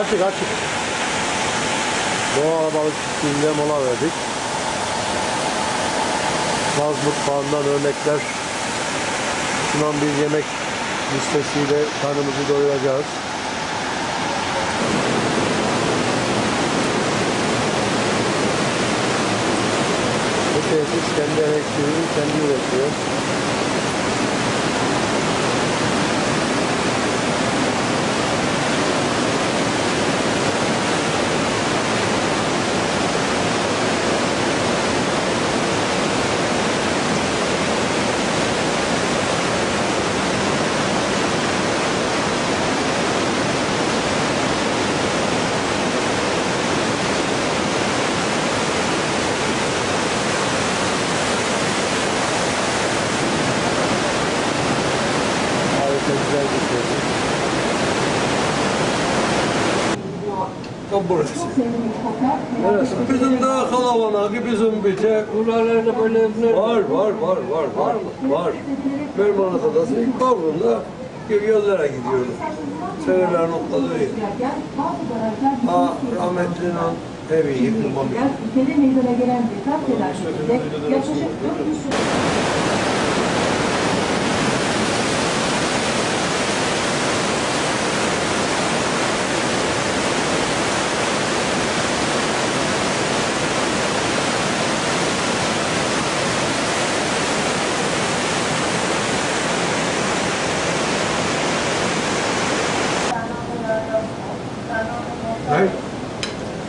Açık açık. Doğa Balık Çiftliği'nde mola verdik. Laz mutfağından örnekler sunan bir yemek listesiyle karnımızı doyuracağız. Bu tesis kendi emeklerini kendi üretiyor. Harika güzel bir tesis. O burası. Neresi? Bizim daha kalabalık, bizim bite. Buralarda böyle evler Var, var, var, var, var. Var. Mermanas Adası ilk kavrunda göllere gidiyordu. Seneler yer. Ha, rahmetlinin evi yıkılmamış. Ülkede meydana gelen deprem felaketinde yaklaşık 400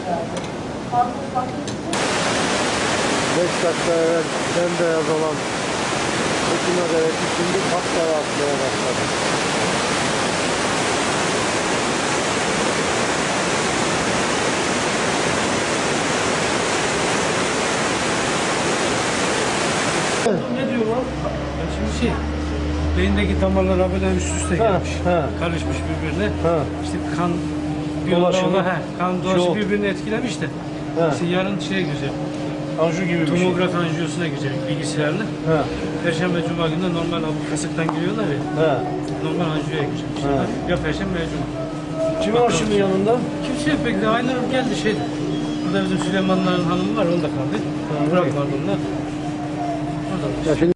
5 dakika evvel bembeyaz olan Ekim Deresi şimdi kapkara atmaya başladı. ne diyorlar? Ya şimdi şey, beyindeki damarlar böyle üst üste gelmiş. ha. Karışmış birbirine. Ha. İşte kan Dolaşımı. biyoloğu, he, kan dolaşı Yol. birbirini etkilemiş de. Ha. İşte yarın şeye girecek. Anju gibi bir şey. Tomograf anjiyosuna girecek bilgisayarla. Ha. Perşembe cuma günde normal kasıktan giriyorlar ya. Ha. Normal anjiyoya girecek. Ya perşembe ya cuma. Kim var şimdi yanında? Kimse yok pek de Aynur geldi şeydi. Burada bizim Süleymanların hanımı var, onda kaldı. Burak var bunlar. Orada. Ya şimdi